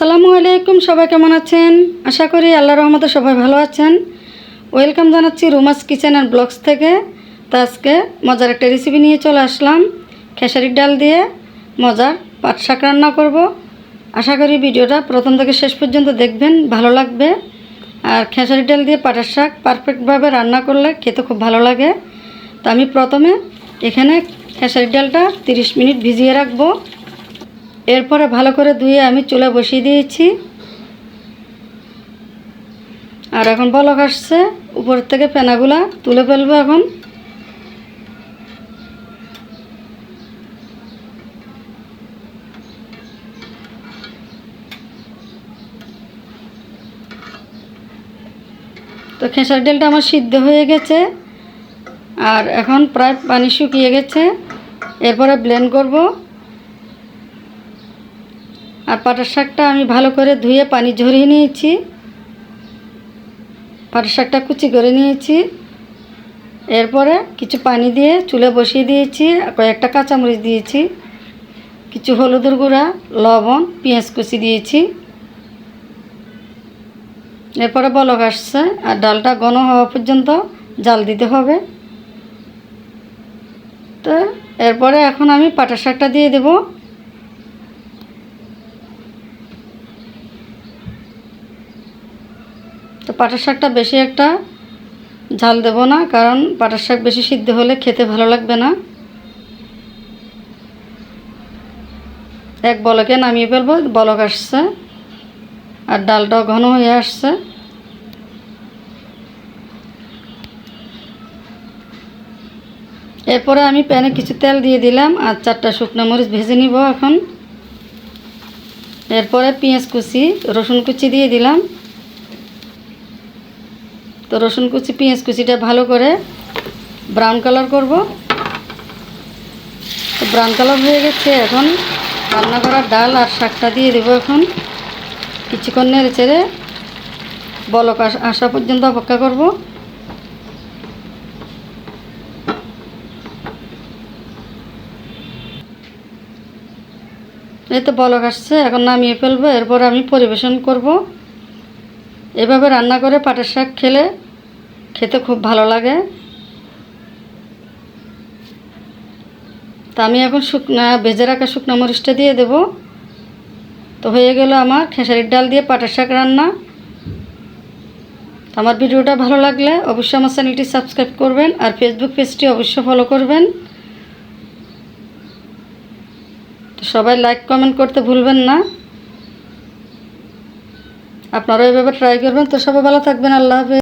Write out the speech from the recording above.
আসসালামু আলাইকুম, সবাই কেমন আছেন? আশা করি আল্লাহ রহমতে সবাই ভালো আছেন। ওয়েলকাম জানাচ্ছি রুমাস কিচেন অ্যান্ড ব্লগস থেকে। তো আজকে মজার একটা রেসিপি নিয়ে চলে আসলাম। খেসারির ডাল দিয়ে মজার পাট শাক রান্না করব। আশা করি ভিডিওটা প্রথম থেকে শেষ পর্যন্ত দেখবেন, ভালো লাগবে। আর খেসারির ডাল দিয়ে পাটের শাক পারফেক্টভাবে রান্না করলে খেতে খুব ভালো লাগে। তো আমি প্রথমে এখানে খেসারির ডালটা 30 মিনিট ভিজিয়ে রাখব। এরপরে ভালো করে ধুয়ে আমি চুলে বসিয়ে দিয়েছি। আর এখন বলক আসছে উপর থেকে ফেনাগুলা তুলে ফেলব এখন। তো খেসার ডালটা আমার সিদ্ধ হয়ে গেছে। আর এখন প্রায় পানি শুকিয়ে গেছে। এরপরে ব্লেন্ড করব। আর পাটার শাকটা আমি ভালো করে ধুয়ে পানি ঝরিয়ে নিয়েছি। পাটার শাকটা কুচি করে নিয়েছি। এরপরে কিছু পানি দিয়ে চুলে বসিয়ে দিয়েছি কয়েকটা কাঁচামরিচ দিয়েছি, কিছু হলুদের গুঁড়া, লবণ, পেঁয়াজ কুচি দিয়েছি। এরপরে বলক আসছে, আর ডালটা ঘন হওয়া পর্যন্ত জাল দিতে হবে। তো এরপরে এখন আমি পাটার শাকটা দিয়ে দেবো। তো পাটার শাকটা বেশি একটা ঝাল দেব না, কারণ পাটার শাক বেশি সিদ্ধ হলে খেতে ভালো লাগবে না। এক বলকে নামিয়ে ফেলব বলক আসছে, আর ডালটাও ঘন হয়ে আসছে। এরপরে আমি প্যানে কিছু তেল দিয়ে দিলাম, আর চারটা শুকনো মরিচ ভেজে নিব এখন। এরপরে পেঁয়াজ কুচি, রসুন কুচি দিয়ে দিলাম। তো রসুন কুচি, পেঁয়াজ কুচিটা ভালো করে ব্রাউন কালার করব। তো ব্রাউন কালার হয়ে গেছে, এখন রান্না করা ডাল আর শাকটা দিয়ে দেবো এখন। কিছুক্ষণ নেড়ে চেড়ে বলক আসা পর্যন্ত অপেক্ষা করব। এই তো বলক আসছে, এখন নামিয়ে ফেলব, এরপর আমি পরিবেশন করব। এভাবে রান্না করে পাটের শাক খেলে খেতে খুব ভালো লাগে। তা আমি এখন শুকনা, ভেজে রাখা শুকনো মরিচটা দিয়ে দেব। তো হয়ে গেল আমার খেসারির ডাল দিয়ে পাটের শাক রান্না। আমার ভিডিওটা ভালো লাগলে অবশ্যই আমার চ্যানেলটি সাবস্ক্রাইব করবেন আর ফেসবুক পেজটি অবশ্যই ফলো করবেন। তো সবাই লাইক কমেন্ট করতে ভুলবেন না। আপনারাও এভাবে ট্রাই করবেন। তো সবাই ভালো থাকবেন। আল্লাহ হাফেজ।